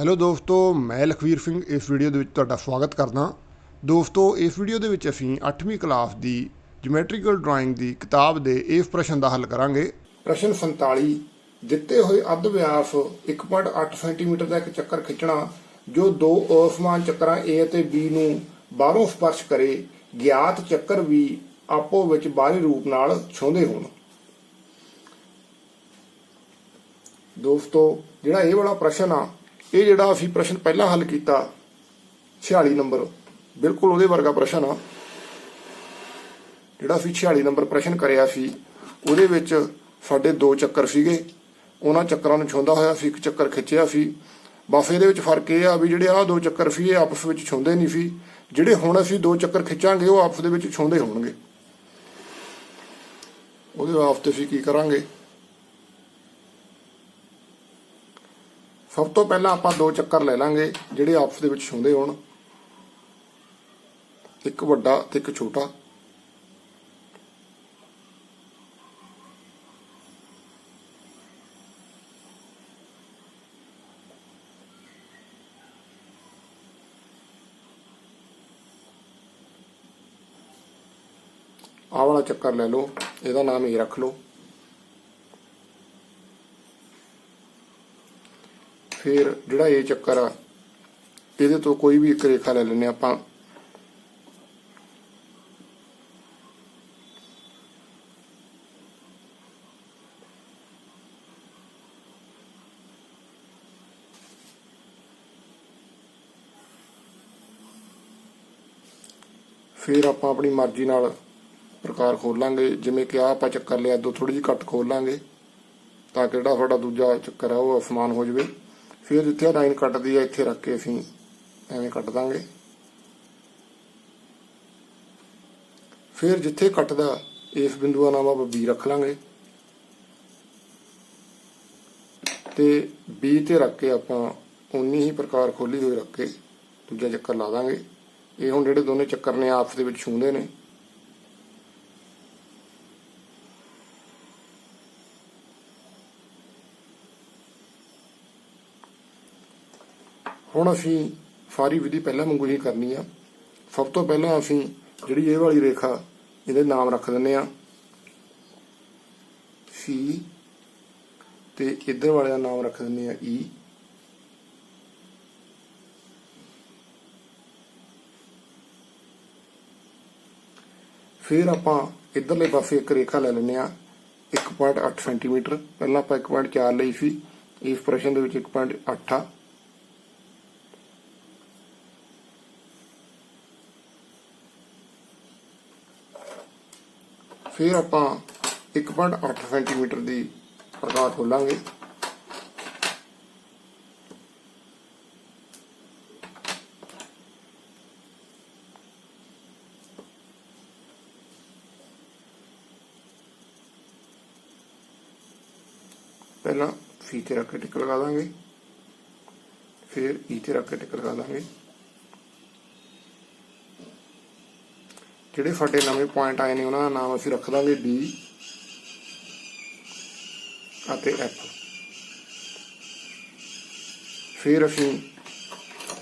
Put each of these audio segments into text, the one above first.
Hello ਦੋਸਤੋ, ਮੈਂ ਲਖਵੀਰ ਸਿੰਘ, ਇਸ ਵੀਡੀਓ ਦੇ ਵਿੱਚ ਤੁਹਾਡਾ ਸਵਾਗਤ ਕਰਦਾ। ਦੋਸਤੋ, ਇਸ ਵੀਡੀਓ ਦੇ ਵਿੱਚ ਅਸੀਂ 8ਵੀਂ ਕਲਾਸ ਦੀ ਜਿਓਮੈਟ੍ਰੀਕਲ ਡਰਾਇੰਗ ਦੀ ਕਿਤਾਬ ਦੇ ਇਸ ਪ੍ਰਸ਼ਨ ਦਾ ਹੱਲ ਕਰਾਂਗੇ। ਪ੍ਰਸ਼ਨ 47 ਦਿੱਤੇ ਹੋਏ ਅੱਧ ਵਿਆਸ 1.8 ਸੈਂਟੀਮੀਟਰ ਦਾ ਇੱਕ ਚੱਕਰ ਖਿੱਚਣਾ, ਜੋ ਦੋ ਅਸਮਾਨ ਚੱਕਰਾਂ A ਅਤੇ B ਨੂੰ ਬਾਹਰੋਂ ਸਪਰਸ਼ ਕਰੇ, ਗਿਆਤ ਚੱਕਰ ਵੀ ਆਪੋ ਵਿੱਚ ਬਾਹਰੀ ਰੂਪ ਨਾਲ ਛੋਂਦੇ ਹੋਣ। ਦੋਸਤੋ, ਜਿਹੜਾ ਇਹ ਵਾਲਾ ਪ੍ਰਸ਼ਨ ਆ ਇਹ ਜਿਹੜਾ ਅਸੀਂ ਪ੍ਰਸ਼ਨ ਪਹਿਲਾਂ ਹੱਲ ਕੀਤਾ 46 ਨੰਬਰ, ਬਿਲਕੁਲ ਉਹਦੇ ਵਰਗਾ ਪ੍ਰਸ਼ਨ ਆ। ਜਿਹੜਾ ਅਸੀਂ 46 ਨੰਬਰ ਪ੍ਰਸ਼ਨ ਕਰਿਆ ਸੀ, ਉਹਦੇ ਵਿੱਚ ਸਾਡੇ ਦੋ ਚੱਕਰ ਸੀਗੇ। ਉਹਨਾਂ ਚੱਕਰਾਂ ਨੂੰ ਛੁੰਦਾ ਹੋਇਆ ਸੀ, ਇੱਕ ਚੱਕਰ ਖਿੱਚਿਆ ਸੀ। ਬਸ ਇਹਦੇ ਵਿੱਚ ਫ਼ਰਕ ਇਹ ਆ ਵੀ ਜਿਹੜੇ ਆਹ ਦੋ ਚੱਕਰ ਸੀ, ਇਹ ਆਪਸ ਵਿੱਚ ਛੁੰਦੇ ਨਹੀਂ ਸੀ। ਜਿਹੜੇ ਹੁਣ ਅਸੀਂ ਦੋ ਚੱਕਰ ਖਿੱਚਾਂਗੇ, ਉਹ ਆਪਸ ਦੇ ਵਿੱਚ ਛੁੰਦੇ ਹੋਣਗੇ। ਉਹਦੇ ਵਾਸਤੇ ਅਸੀਂ ਕੀ ਕਰਾਂਗੇ? ਸਭ ਤੋਂ ਪਹਿਲਾਂ ਆਪਾਂ ਦੋ ਚੱਕਰ ਲੈ ਲਾਂਗੇ, ਜਿਹੜੇ ਆਪਸ ਦੇ ਵਿੱਚ ਛੁੰਦੇ ਹੋਣ। ਇੱਕ ਵੱਡਾ ਤੇ ਇੱਕ ਛੋਟਾ। ਆਹ ਵਾਲਾ ਚੱਕਰ ਲੈ ਲਓ, ਇਹਦਾ ਨਾਮ ਹੀ ਰੱਖ ਲਓ। ਫਿਰ ਜਿਹੜਾ ਇਹ ਚੱਕਰ ਆ, ਇਹਦੇ ਤੋਂ ਕੋਈ ਵੀ ਇੱਕ ਰੇਖਾ ਲੈ ਲੈਨੇ ਆਪਾਂ। ਫਿਰ ਆਪਾਂ ਆਪਣੀ ਮਰਜ਼ੀ ਨਾਲ ਪ੍ਰਕਾਰ ਖੋਲਾਂਗੇ ਜਿਵੇਂ ਕਿ ਆ ਆਪਾਂ ਚੱਕਰ ਲਿਆ ਦੋ ਥੋੜੀ ਜਿਹੀ ਘੱਟ ਖੋਲਾਂਗੇ ਤਾਂ ਕਿ ਜਿਹੜਾ ਤੁਹਾਡਾ ਦੂਜਾ ਚੱਕਰ ਆ, ਉਹ ਅਸਮਾਨ ਹੋ ਜਾਵੇ। ਫਿਰ ਜਿੱਥੇ ਲਾਈਨ ਕੱਟਦੀ ਆ, ਇੱਥੇ ਰੱਖ ਕੇ ਅਸੀਂ ਐਵੇਂ ਕੱਟ ਦਾਂਗੇ। ਫਿਰ ਜਿੱਥੇ ਕੱਟਦਾ, ਇਸ ਬਿੰਦੂ ਦਾ ਨਾਮ ਆਪਾਂ B ਰੱਖ ਲਾਂਗੇ। ਤੇ B ਤੇ ਰੱਖ ਕੇ ਆਪਾਂ ਉਨੀ ਹੀ ਪ੍ਰਕਾਰ ਖੋਲੀ ਹੋਈ ਰੱਖ ਕੇ ਦੂਜਾ ਚੱਕਰ ਲਾ ਦਾਂਗੇ। ਇਹ ਹੁਣ ਜਿਹੜੇ ਦੋਨੇ ਚੱਕਰ ਨੇ, ਆਪਸ ਦੇ ਵਿੱਚ ਛੂੰਦੇ ਨੇ। ਹੁਣ ਅਸੀਂ ਸਾਰੀ ਵਿਧੀ ਪਹਿਲਾਂ ਵਾਂਗੂ ਹੀ ਕਰਨੀ ਆ। ਸਭ ਤੋਂ ਪਹਿਲਾਂ ਅਸੀਂ ਜਿਹੜੀ ਇਹ ਵਾਲੀ ਰੇਖਾ, ਇਹਦੇ ਨਾਮ ਰੱਖ ਦਿੰਨੇ ਆ। ਸੀ ਤੇ ਇੱਧਰ ਵਾਲੇ ਦਾ ਨਾਮ ਰੱਖ ਦਿੰਨੇ ਆ ਈ ਫਿਰ ਆਪਾਂ ਇੱਧਰਲੇ ਪਾਸੇ ਇੱਕ ਰੇਖਾ ਲੈ ਲੈਂਦੇ ਆ 1.8 ਸੈਂਟੀਮੀਟਰ ਪਹਿਲਾਂ ਆਪਾਂ 1.4 ਲਈ ਸੀ, ਇਸ ਪ੍ਰਸ਼ਨ ਦੇ ਵਿੱਚ 1.8 ਆ। ਫਿਰ ਆਪਾਂ 1.8 ਸੈਂਟੀਮੀਟਰ ਦੀ ਪ੍ਰਕਾਰ ਖੋਲਾਂਗੇ। ਪਹਿਲਾਂ ਫੀ ਤੇ ਰੱਖ ਕੇ ਟਿਕ ਲਗਾ ਦਾਂਗੇ। ਫਿਰ ਈ ਤੇ ਰੱਖ ਕੇ ਟਿਕ ਲਗਾ ਦਾਂਗੇ। ਜਿਹੜੇ ਸਾਡੇ ਨਵੇਂ ਪੁਆਇੰਟ ਆਏ ਨੇ, ਉਹਨਾਂ ਦਾ ਨਾਮ ਅਸੀਂ ਰੱਖ ਦਾਂਗੇ D ਅਤੇ F ਫਿਰ ਅਸੀਂ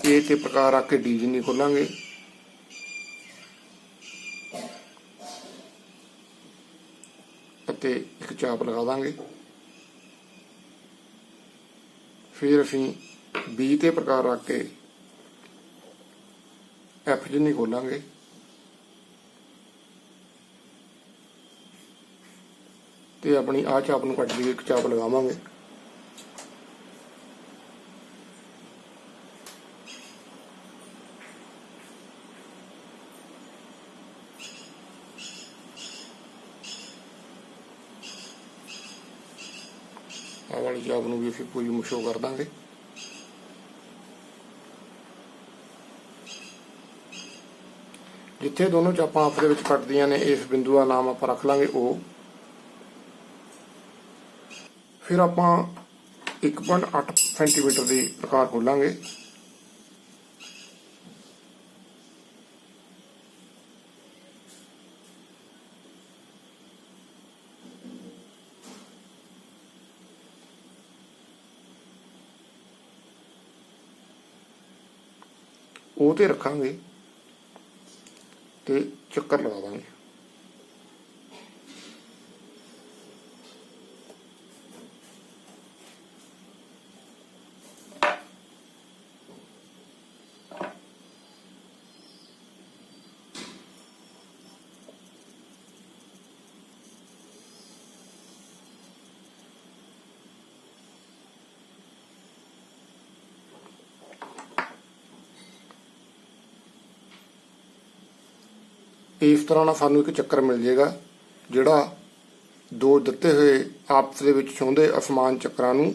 A ਤੇ ਪ੍ਰਕਾਰ ਰੱਖ ਕੇ D ਜਿੰਨੀ ਖੋਲਾਂਗੇ। ਅਤੇ ਇੱਕ ਚਾਪ ਲਗਾ ਦਾਂਗੇ। ਫਿਰ ਅਸੀਂ B ਤੇ ਪ੍ਰਕਾਰ ਰੱਖ ਕੇ F ਜਿੰਨੀ ਖੋਲਾਂਗੇ। ਤੇ ਆਪਣੀ ਆਹ ਚਾਪ ਨੂੰ ਕੱਟ ਕੇ ਇੱਕ ਚਾਪ ਲਗਾਵਾਂਗੇ। ਆਹ ਵਾਲੀ ਚਾਪ ਨੂੰ ਵੀ ਅਸੀਂ ਪੂਰੀ ਮੁਸ਼ੋ ਕਰ ਦਾਂਗੇ। ਜਿੱਥੇ ਦੋਨੋਂ ਚਾਪਾਂ ਆਪਸ ਦੇ ਵਿੱਚ ਕੱਟਦੀਆਂ ਨੇ, ਇਸ ਬਿੰਦੂ ਦਾ ਨਾਮ ਆਪਾਂ ਰੱਖ ਲਾਂਗੇ O ਫਿਰ ਆਪਾਂ 1.8 ਸੈਂਟੀਮੀਟਰ ਦੀ ਪ੍ਰਕਾਰ ਖੋਲਾਂਗੇ ਉਹ ਤੇ ਰੱਖਾਂਗੇ ਤੇ ਚੱਕਰ ਲਗਾ ਇਸ ਤਰ੍ਹਾਂ ਨਾਲ ਸਾਨੂੰ ਇੱਕ ਚੱਕਰ ਮਿਲ ਜਾਏਗਾ, ਜਿਹੜਾ ਦੋ ਦਿੱਤੇ ਹੋਏ ਆਪਸ ਦੇ ਵਿੱਚ ਛੋਂਦੇ ਅਸਮਾਨ ਚੱਕਰਾਂ ਨੂੰ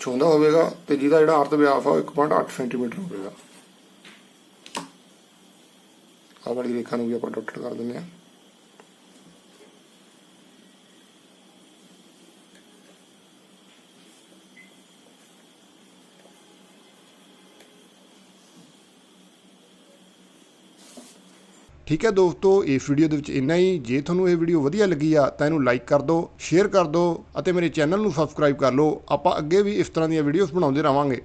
ਛੋਂਦਾ ਹੋਵੇਗਾ ਤੇ ਜਿਹਦਾ ਜਿਹੜਾ ਅਰਧ ਵਿਆਸ ਆ ਉਹ 1.8 ਸੈਂਟੀਮੀਟਰ ਹੋਵੇਗਾ। ਆਹ ਵਾਲੀ ਰੇਖਾ ਨੂੰ ਵੀ ਆਪਾਂ ਡਾਟ ਕਰ ਦਿੰਦੇ ਹਾਂ। ਠੀਕ ਹੈ ਦੋਸਤੋ, ਇਸ ਵੀਡੀਓ ਦੇ ਵਿੱਚ ਇੰਨਾ ਹੀ। ਜੇ ਤੁਹਾਨੂੰ ਇਹ ਵੀਡੀਓ ਵਧੀਆ ਲੱਗੀ ਆ, ਤਾਂ ਇਹਨੂੰ ਲਾਈਕ ਕਰ ਦਿਓ ਸ਼ੇਅਰ ਕਰ ਦਿਓ ਅਤੇ ਮੇਰੇ ਚੈਨਲ ਨੂੰ ਸਬਸਕ੍ਰਾਈਬ ਕਰ ਲਓ। ਆਪਾਂ ਅੱਗੇ ਵੀ ਇਸ ਤਰ੍ਹਾਂ ਦੀਆਂ ਵੀਡੀਓਜ਼ ਬਣਾਉਂਦੇ ਰਹਾਂਗੇ।